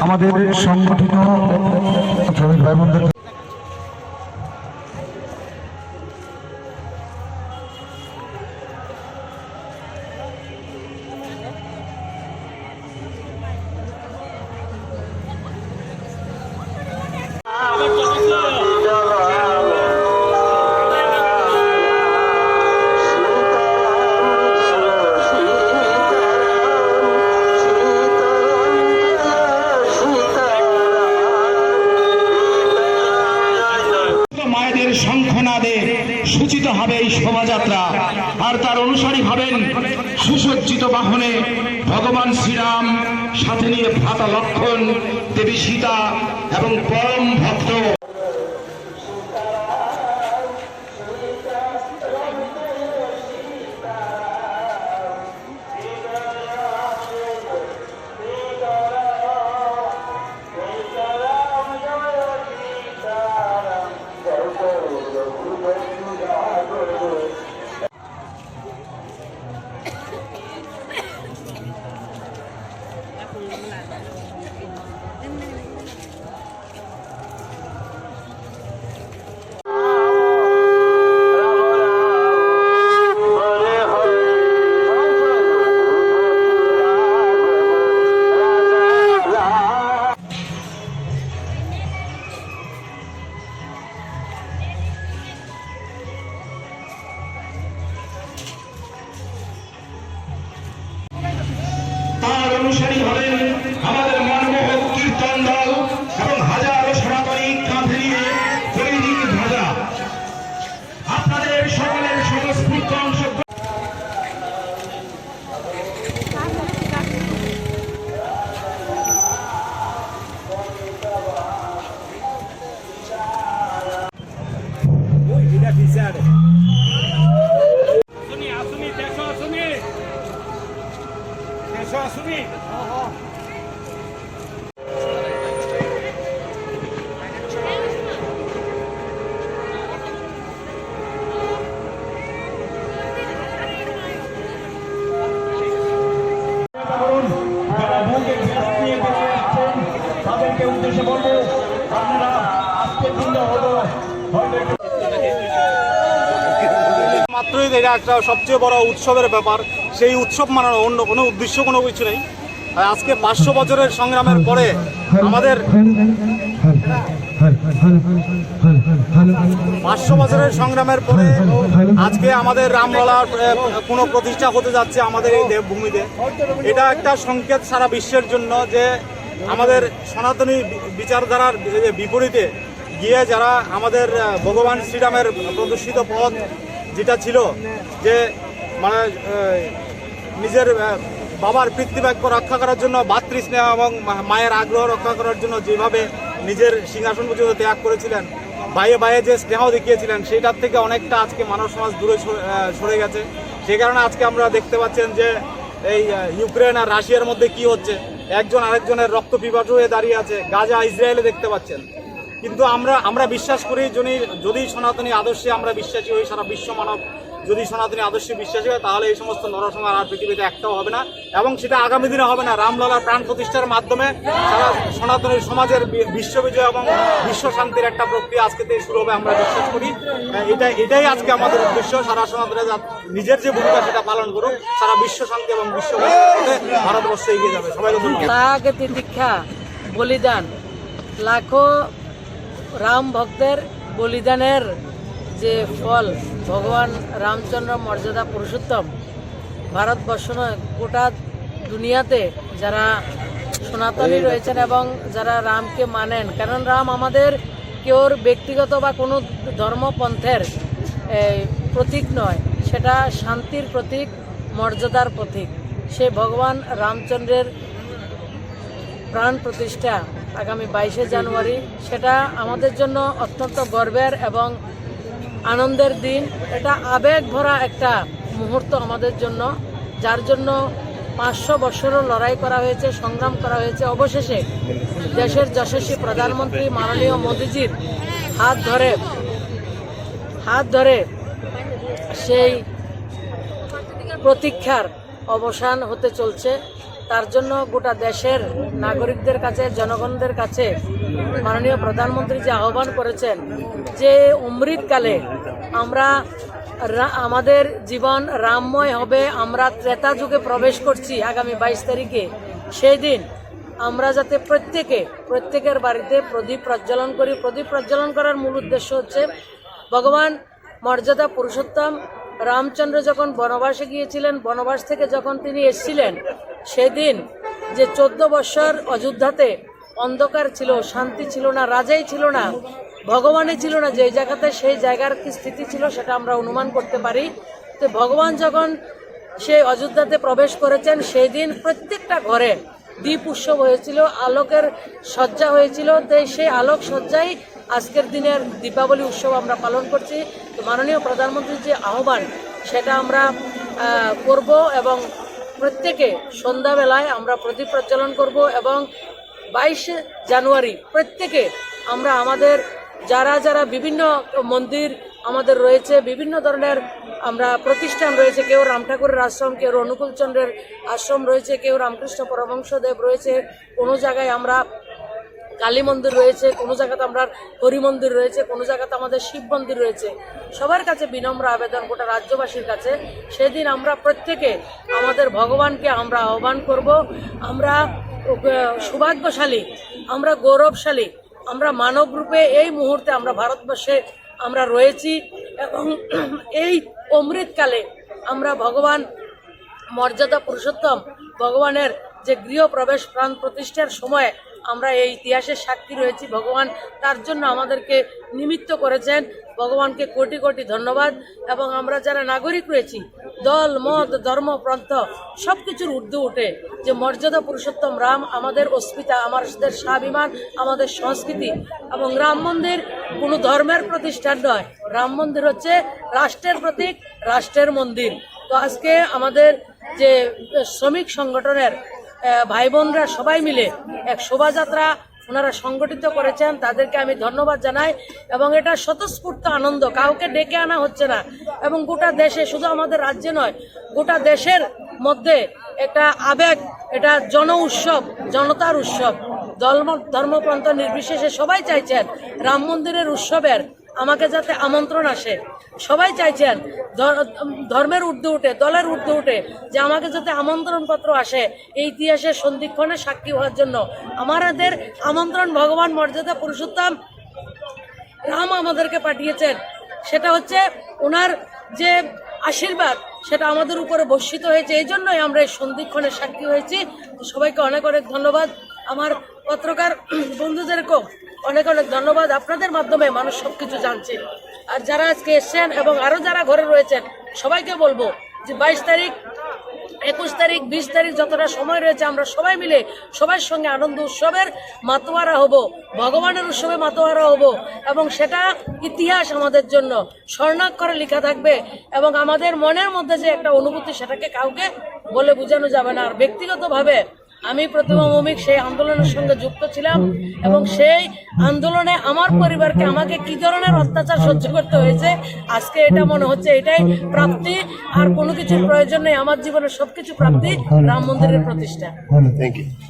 আমাদের সংগঠিত ভগবান শ্রীরাম সাথে নিয়ে ভ্রাতা লক্ষণ দেবী সীতা এবং পরম ভক্ত ટીશર્ટ মাত্রই এটা একটা সবচেয়ে বড় উৎসবের ব্যাপার। সেই উৎসব মানানো অন্য কোনো উদ্দেশ্য, কোনো কিছু নেই। আজকে পাঁচশো বছরের সংগ্রামের পরে আমাদের পাঁচশো বছরের সংগ্রামের পরে আজকে আমাদের রামলালার কোনো প্রতিষ্ঠা হতে যাচ্ছে আমাদের এই দেবভূমিতে। এটা একটা সংকেত সারা বিশ্বের জন্য যে আমাদের সনাতনী বিচারধারার বিপরীতে গিয়ে যারা আমাদের ভগবান শ্রীরামের প্রদর্শিত পথ যেটা ছিল যে মানে নিজের বাবার পিতৃবাক্য রক্ষা করার জন্য, ভাতৃস্নেহ এবং মায়ের আগ্রহ রক্ষা করার জন্য যেভাবে নিজের সিংহাসন পর্যন্ত ত্যাগ করেছিলেন বাইয়ে বাইয়ে যে স্নেহ দেখিয়েছিলেন, সেটার থেকে অনেকটা আজকে মানব সমাজ দূরে সরে- গেছে। সেই কারণে আজকে আমরা দেখতে পাচ্ছেন যে, এই ইউক্রেন আর রাশিয়ার মধ্যে কি হচ্ছে? একজন আরেকজনের রক্ত পিপাসু হয়ে দাঁড়িয়ে আছে, গাজা, ইসরায়েলে দেখতে পাচ্ছেন। কিন্তু আমরা আমরা বিশ্বাস করি যদি যদি সনাতনী আদর্শে আমরা বিশ্বাসী হই, সারা বিশ্ব মানব যদি সনাতনী আদর্শে বিশ্বাসী হয়, তাহলে এই সমস্ত নরসংহার আর পৃথিবীতে একটাও হবে না। এবং সেটা আগামী দিনে হবে না। রামলালার প্রাণ প্রতিষ্ঠার মাধ্যমে সারা সনাতনী সমাজের বি- বিশ্ব বিজয় এবং বিশ্ব শান্তির একটা প্রক্রিয়া আজকে থেকে শুরু হবে, আমরা বিশ্বাস করি। এটা, এটাই আজকে আমাদের উদ্দেশ্য। সারা সনাতনে যা- নিজের যে ভূমিকা সেটা পালন করুক। সারা বিশ্ব শান্তি এবং বিশ্ব ভারতবর্ষ এগিয়ে যাবে। ত্যাগ তিতিক্ষা বলিদান। লাখো রাম ভক্তের বলিদানের যে ফল, ভগবান রামচন্দ্র মর্যাদা পুরুষোত্তম ভারতবর্ষ নয় গোটা দুনিয়াতে যারা সনাতনী রয়েছেন এবং যারা রামকে মানেন। কারণ রাম আমাদের কেউর ব্যক্তিগত বা কোনো ধর্মপন্থের প্রতীক নয়। সেটা শান্তির প্রতীক, মর্যাদার প্রতীক। সে ভগবান রামচন্দ্রের প্রাণ প্রতিষ্ঠা আগামী বাইশে জানুয়ারি, সেটা আমাদের জন্য অত্যন্ত গর্বের এবং আনন্দের দিন। এটা আবেগ ভরা একটা মুহূর্ত আমাদের জন্য, যার জন্য পাঁচশো বছরও লড়াই করা হয়েছে, সংগ্রাম করা হয়েছে। অবশেষে দেশের যশস্বী প্রধানমন্ত্রী মাননীয় মোদীজির হাত ধরে হাত ধরে সেই প্রতীক্ষার অবসান হতে চলছে। তার জন্য গোটা দেশের নাগরিকদের কাছে, জনগণদের কাছে মাননীয় প্রধানমন্ত্রী যে আহ্বান করেছেন যে অমৃতকালে আমরা আমাদের জীবন রামময় হবে, আমরা ত্রেতা যুগে প্রবেশ করছি আগামী বাইশ তারিখে। সেই দিন আমরা যাতে প্রত্যেকে, প্রত্যেকের বাড়িতে প্রদীপ প্রজ্বলন করি। প্রদীপ প্রজ্বলন করার মূল উদ্দেশ্য হচ্ছে ভগবান মর্যাদা পুরুষোত্তম রামচন্দ্র যখন বনবাসে গিয়েছিলেন, বনবাস থেকে যখন তিনি এসেছিলেন, সেদিন যে চোদ্দ বৎসর অযোধ্যাতে অন্ধকার ছিল, শান্তি ছিল না, রাজাই ছিল না, ভগবানই ছিল না যে জায়গাতে সেই জায়গার কি স্থিতি ছিল সেটা আমরা অনুমান করতে পারি। তো ভগবান যখন সেই অযোধ্যাতে প্রবেশ করেছেন সেই দিন প্রত্যেকটা ঘরে দ্বীপ উৎসব হয়েছিল, আলোকের সজ্জা হয়েছিল। তো সেই আলোক সজ্জাই আজকের দিনের দীপাবলি উৎসব আমরা পালন করছি। তো মাননীয় প্রধানমন্ত্রীর যে আহ্বান, সেটা আমরা করব এবং প্রত্যেকে সন্ধ্যাবেলায় আমরা প্রদীপ প্রজ্বলন করব এবং বাইশে জানুয়ারি প্রত্যেকে আমরা আমাদের, যারা যারা বিভিন্ন মন্দির আমাদের রয়েছে, বিভিন্ন ধরনের আমরা প্রতিষ্ঠান রয়েছে, কেউ রাম ঠাকুরের আশ্রম, কেউ অনুকূল চন্দ্রের আশ্রম রয়েছে, কেউ রামকৃষ্ণ পরমংশদেব রয়েছে, কোনো জায়গায় আমরা কালী মন্দির রয়েছে, কোনো জায়গাতে আমরা হরি মন্দির রয়েছে, কোনো জায়গাতে আমাদের শিব মন্দির রয়েছে। সবার কাছে বিনম্র আবেদন গোটা রাজ্যবাসীর কাছে। সেদিন আমরা প্রত্যেকে আমাদের ভগবানকে আমরা আহ্বান করব। আমরা সৌভাগ্যশালী, আমরা গৌরবশালী, আমরা মানব রূপে এই মুহূর্তে আমরা ভারতবর্ষে আমরা রয়েছি এবং এই অমৃতকালে আমরা ভগবান মর্যাদা পুরুষোত্তম, ভগবানের যে গৃহ প্রবেশ প্রাণ প্রতিষ্ঠার সময় আমরা এই ইতিহাসের সাক্ষী রয়েছি। ভগবান তার জন্য আমাদেরকে নিমিত্ত করেছেন। ভগবানকে কোটি কোটি ধন্যবাদ। এবং আমরা যারা নাগরিক রয়েছি, দল, মত, ধর্ম, প্রান্ত সব কিছুর ঊর্ধ্বে উঠে যে মর্যাদা পুরুষোত্তম রাম আমাদের অস্মিতা, আমাদের স্বাভিমান, আমাদের সংস্কৃতি এবং রাম মন্দির কোনো ধর্মের প্রতিষ্ঠান নয়। রাম মন্দির হচ্ছে রাষ্ট্রের প্রতীক, রাষ্ট্রের মন্দির। তো আজকে আমাদের যে শ্রমিক সংগঠনের ভাই বোনরা সবাই মিলে এক শোভাযাত্রা ওনারা সংগঠিত করেছেন। তাদেরকে আমি ধন্যবাদ জানাই এবং এটা স্বতঃস্ফূর্ত আনন্দ। কাউকে ডেকে আনা হচ্ছে না এবং গোটা দেশে শুধু আমাদের রাজ্যে নয়, গোটা দেশের মধ্যে একটা আবেগ, এটা জন উৎসব, জনতার উৎসব, ধর্ম ধর্মপ্রান্ত নির্বিশেষে সবাই চাইছেন রাম মন্দিরের উৎসবের আমাকে যাতে আমন্ত্রণ আসে। সবাই চাইছেন ধর্মের ঊর্ধ্বে উঠে, দলের ঊর্ধ্বে উঠে, যে আমাকে যাতে আমন্ত্রণপত্র আসে এই ইতিহাসের সন্ধিক্ষণে সাক্ষী হওয়ার জন্য। আমাদের আমন্ত্রণ ভগবান মর্যাদা পুরুষোত্তম রাম আমাদেরকে পাঠিয়েছেন। সেটা হচ্ছে ওনার যে আশীর্বাদ, সেটা আমাদের উপরে বর্ষিত হয়েছে। এই জন্যই আমরা এই সন্ধিক্ষণের সাক্ষী হয়েছি। সবাইকে অনেক অনেক ধন্যবাদ। আমার পত্রকার বন্ধুদেরকেও অনেক অনেক ধন্যবাদ আপনাদের মাধ্যমে মানুষ সব কিছু জানছে। আর যারা আজকে এসছেন এবং আরও যারা ঘরে রয়েছেন, সবাইকে বলব যে বাইশ তারিখ, একুশ তারিখ, বিশ তারিখ যতটা সময় রয়েছে, আমরা সবাই মিলে সবার সঙ্গে আনন্দ উৎসবের মাতোয়ারা হব, ভগবানের উৎসবে মাতোয়ারা হব এবং সেটা ইতিহাস আমাদের জন্য স্বর্ণাক্ষরে লেখা থাকবে এবং আমাদের মনের মধ্যে যে একটা অনুভূতি সেটাকে কাউকে বলে বোঝানো যাবে না। আর ব্যক্তিগতভাবে আমি প্রতিমা মৌমিক সেই আন্দোলনের সঙ্গে যুক্ত ছিলাম এবং সেই আন্দোলনে আমার পরিবারকে আমাকে কি ধরনের অত্যাচার সহ্য করতে হয়েছে, আজকে এটা মনে হচ্ছে এটাই প্রাপ্তি, আর কোনো কিছুর প্রয়োজন নেই, আমার জীবনের সবকিছু প্রাপ্তি রাম মন্দিরের প্রতিষ্ঠা।